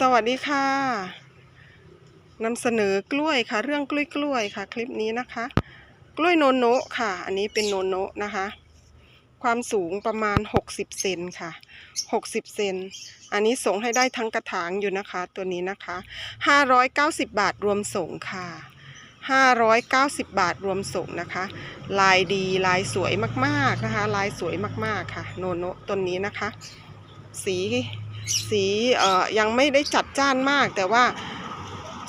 สวัสดีค่ะนำเสนอกล้วยค่ะ เรื่องกล้วยกล้วยค่ะ คลิปนี้นะคะ กล้วยโนโนะค่ะ อันนี้เป็นโนโนะนะคะ ความสูงประมาณ 60 เซนค่ะ 60 เซนอันนี้ส่งให้ได้ทั้งกระถางอยู่นะคะ ตัวนี้นะคะ 590 บาทรวมส่งค่ะ590 บาทรวมส่งนะคะ ลายดีลายสวยมากๆนะคะ ลายสวยมากๆค่ะ โนโนะต้นนี้นะคะ สี สีเอ่อยังไม่ได้จัดจ้านมาก แต่ว่า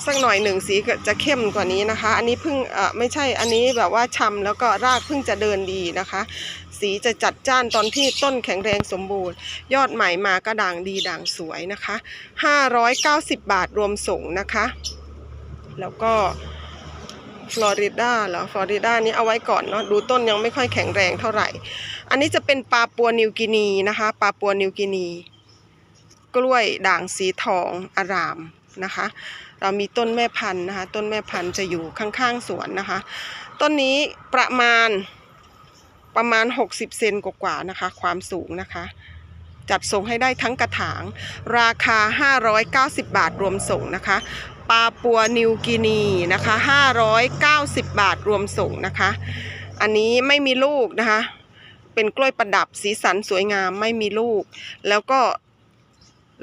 สักหน่อยหนึ่งสีจะเข้มกว่านี้นะคะ อันนี้เพิ่งเอ่อไม่ใช่อันนี้แบบว่าชำแล้วก็รากเพิ่งจะเดินดีนะคะ สีจะจัดจ้านตอนที่ต้นแข็งแรงสมบูรณ์ ยอดใหม่มาก็ด่างดีด่างสวยนะคะ 590 บาทรวมส่งนะคะ แล้วก็ฟลอริดาเหรอฟลอริดานี้เอาไว้ก่อนเนาะดูต้นยังไม่ค่อยแข็งแรงเท่าไหร่ อันนี้จะเป็นปลาปัวนิวกินีนะคะปลาปัวนิวกินี กล้วยด่างสีทองอารามนะคะ เรามีต้นแม่พันธุ์นะคะ ต้นแม่พันธุ์จะอยู่ข้างๆสวนนะคะ ต้นนี้ประมาณประมาณ 60 เซนกว่าๆนะคะ ความสูงนะคะ จัดส่งให้ได้ทั้งกระถาง ราคา 590 บาทรวมส่งนะคะปลาปัวนิวกินีนะคะ 590 บาทรวมส่งนะคะ อันนี้ไม่มีลูกนะคะ เป็นกล้วยประดับสีสันสวยงามไม่มีลูก แล้วก็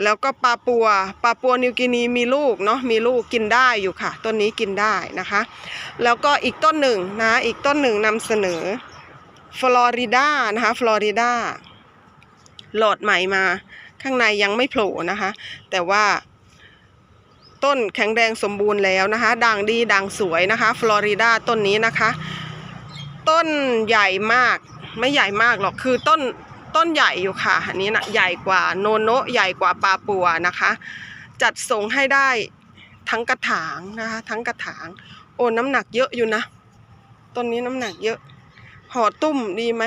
แล้วก็ปลาปัวปลาปัวนิวกินีมีลูกเนาะมีลูกกินได้อยู่ค่ะ ต้นนี้กินได้นะคะ แล้วก็อีกต้นหนึ่งนะ อีกต้นหนึ่งนำเสนอฟลอริดานะคะฟลอริดาหลอดใหม่มาข้างในยังไม่โผล่นะคะ แต่ว่าต้นแข็งแรงสมบูรณ์แล้วนะคะ ด่างดีด่างสวยนะคะ ฟลอริดาต้นนี้นะคะ ต้นใหญ่มากไม่ใหญ่มากหรอกคือต้น ต้นใหญ่อยู่ค่ะ อันนี้นะใหญ่กว่าโนโนะใหญ่กว่าปาปัวนะคะ จัดส่งให้ได้ทั้งกระถางนะคะ ทั้งกระถาง โอ้น้ำหนักเยอะอยู่นะต้นนี้น้ำหนักเยอะห่อตุ้มดีไหม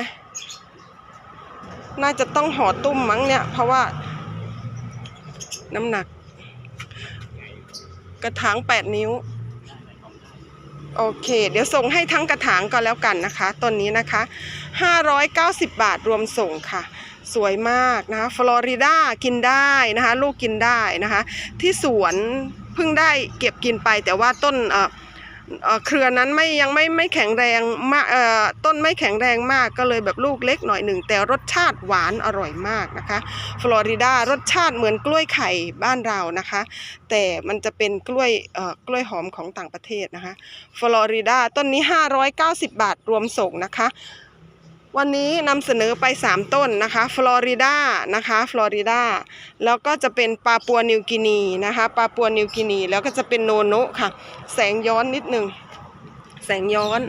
น่าจะต้องห่อตุ้มมั้งเนี่ย เพราะว่า น้ำหนัก กระถางแปดนิ้ว โอเค เดี๋ยวส่งให้ทั้งกระถางก็แล้วกันนะคะต้นนี้นะคะ 590 บาทรวมส่งค่ะ สวยมากนะคะฟลอริดากินได้นะคะ ลูกกินได้นะคะ ที่สวนเพิ่งได้เก็บกินไปแต่ว่าต้นเอ่อ เครือนั้นไม่ยังไม่ไม่แข็งแรงมากต้นไม่แข็งแรงมากก็เลยแบบลูกเล็กหน่อยหนึ่ง แต่รสชาติหวานอร่อยมากนะคะ ฟลอริดารสชาติเหมือนกล้วยไข่บ้านเรานะคะ แต่มันจะเป็นกล้วยกล้วยหอมของต่างประเทศนะคะ ฟลอริดาต้นนี้ 590 บาทรวมส่งนะคะ วันนี้นำเสนอไป 3 ต้นนะคะฟลอริดานะคะฟลอริดาแล้วก็จะเป็นปาปัวนิวกินีนะคะปาปัวนิวกินี แล้วก็จะเป็นโนโนะค่ะ แสงย้อนนิดหนึ่งแสงย้อน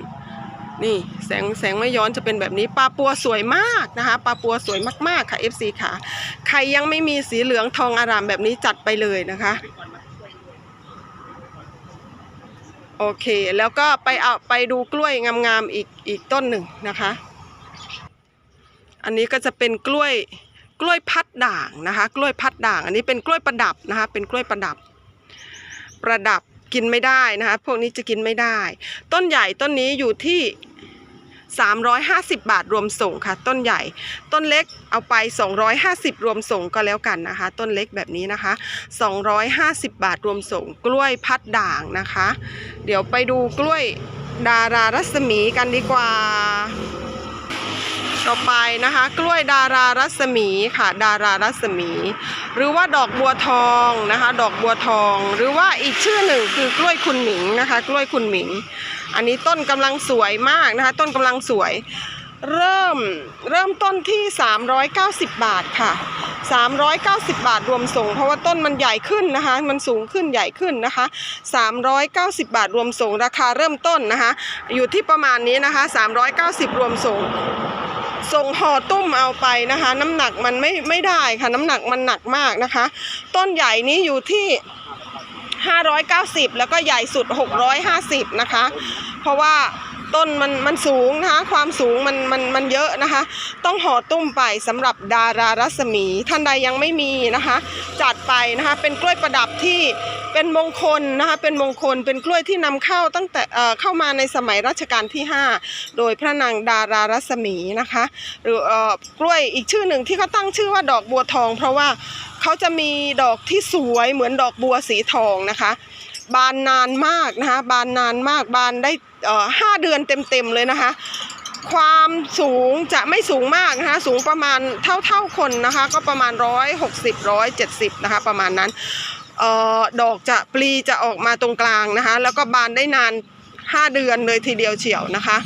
นี่แสงแสงไม่ย้อนจะเป็นแบบนี้ปลาปัวสวยมากนะคะปลาปัวสวยมากๆค่ะ FC ค่ะ ใครยังไม่มีสีเหลืองทองอารามแบบนี้จัดไปเลยนะคะโอเค แล้วก็ไปเอาไปดูกล้วยงามๆอีกอีกต้นหนึ่งนะคะ อันนี้ก็จะเป็นกล้วยกล้วยพัดด่างนะคะ กล้วยพัดด่าง อันนี้เป็นกล้วยประดับนะคะ เป็นกล้วยประดับ ประดับกินไม่ได้นะคะ พวกนี้จะกินไม่ได้ ต้นใหญ่ต้นนี้อยู่ที่ 350 บาทรวมส่งค่ะ ต้นใหญ่ ต้นเล็กเอาไป 250 รวมส่งก็แล้วกันนะคะ ต้นเล็กแบบนี้นะคะ 250 บาทรวมส่ง กล้วยพัดด่างนะคะ เดี๋ยวไปดูกล้วยดารารัศมีกันดีกว่า ต่อไปนะคะ กล้วยดารารัศมีค่ะ ดารารัศมี หรือว่าดอกบัวทองนะคะ ดอกบัวทอง หรือว่าอีกชื่อหนึ่งคือกล้วยคุณหมิงนะคะ กล้วยคุณหมิง อันนี้ต้นกำลังสวยมากนะคะ ต้นกำลังสวย เริ่มเริ่มต้นที่ 390 บาทค่ะ 390 บาทรวมส่ง เพราะว่าต้นมันใหญ่ขึ้นนะคะ มันสูงขึ้นใหญ่ขึ้นนะคะ 390 บาทรวมส่ง ราคาเริ่มต้นนะคะ อยู่ที่ประมาณนี้นะคะ 390 รวมส่ง ส่งห่อตุ้มเอาไปนะคะ น้ำหนักมันไม่ไม่ได้ค่ะน้ำหนักมันหนักมากนะคะ ต้นใหญ่นี้อยู่ที่ 590 แล้วก็ใหญ่สุด 650 นะคะ เพราะว่า ต้นมันมันสูงนะคะความสูงมันมันมันเยอะนะคะ ต้องห่อตุ้มไปสำหรับดารารัศมี ท่านใดยังไม่มีนะคะ จัดไปนะคะเป็นกล้วยประดับที่เป็นมงคลนะคะเป็นมงคลเป็นกล้วยที่นำเข้าตั้งแต่เข้ามาในสมัยรัชกาลที่ 5 โดยพระนางดารารัศมีนะคะ หรือกล้วยอีกชื่อหนึ่งที่เขาตั้งชื่อว่าดอกบัวทอง เพราะว่าเขาจะมีดอกที่สวยเหมือนดอกบัวสีทองนะคะ บานนานมากนะคะบานนานมากบานได้ห้าเดือนเต็มๆเลยนะคะ ความสูงจะไม่สูงมากนะคะสูงประมาณเท่าๆคนนะคะ ก็ประมาณร้อยหกสิบร้อยเจ็ดสิบนะคะประมาณนั้นออดอกจะปลีจะออกมาตรงกลางนะคะ แล้วก็บานได้นาน 5 เดือนเลยทีเดียวเฉียวนะคะ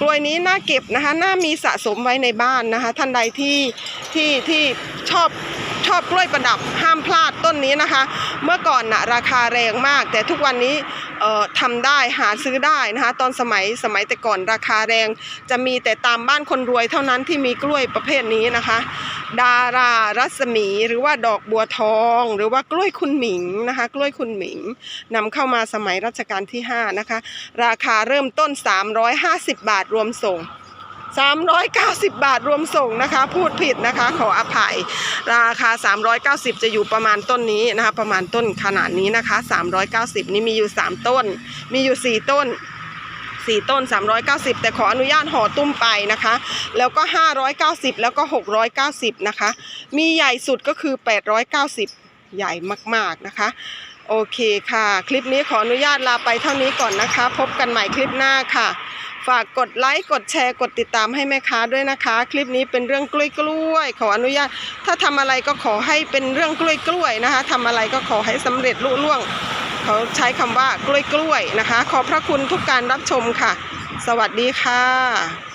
กล้วยนี้น่าเก็บนะคะ น่ามีสะสมไว้ในบ้านนะคะ ท่านใดที่ที่ที่ชอบ ชอบกล้วยประดับห้ามพลาดต้นนี้นะคะ เมื่อก่อนนะราคาแรงมาก แต่ทุกวันนี้ทำได้หาซื้อได้นะคะตอนสมัยสมัยแต่ก่อนราคาแรง จะมีแต่ตามบ้านคนรวยเท่านั้นที่มีกล้วยประเภทนี้นะคะ ดารารัศมีหรือว่าดอกบัวทอง หรือว่ากล้วยคุณหมิงนะคะ กล้วยคุณหมิงนำเข้ามาสมัยรัชกาลที่ 5 นะคะ ราคาเริ่มต้น 350 บาทรวมส่ง 390 บาทรวมส่งนะคะ พูดผิดนะคะ ขออภัย ราคา 390 จะอยู่ประมาณต้นนี้นะคะ ประมาณต้นขนาดนี้นะคะ 390 นี่มีอยู่ 3 ต้น มีอยู่ 4 ต้น 4 ต้น 390 แต่ขออนุญาตห่อตุ้มไปนะคะ แล้วก็ 590 แล้วก็ 690 นะคะ มีใหญ่สุดก็คือ 890 ใหญ่มากๆนะคะโอเคค่ะ คลิปนี้ขออนุญาตลาไปเท่านี้ก่อนนะคะ พบกันใหม่คลิปหน้าค่ะ ฝากกดไลค์กดแชร์กดติดตามให้แม่ค้าด้วยนะคะ คลิปนี้เป็นเรื่องกล้วยกล้วยๆขออนุญาต ถ้าทำอะไรก็ขอให้เป็นเรื่องกล้วยกล้วยๆนะคะทำอะไรก็ขอให้สำเร็จลุล่วง เขาใช้คำว่ากล้วยกล้วยๆนะคะ ขอพระคุณทุกการรับชมค่ะ สวัสดีค่ะ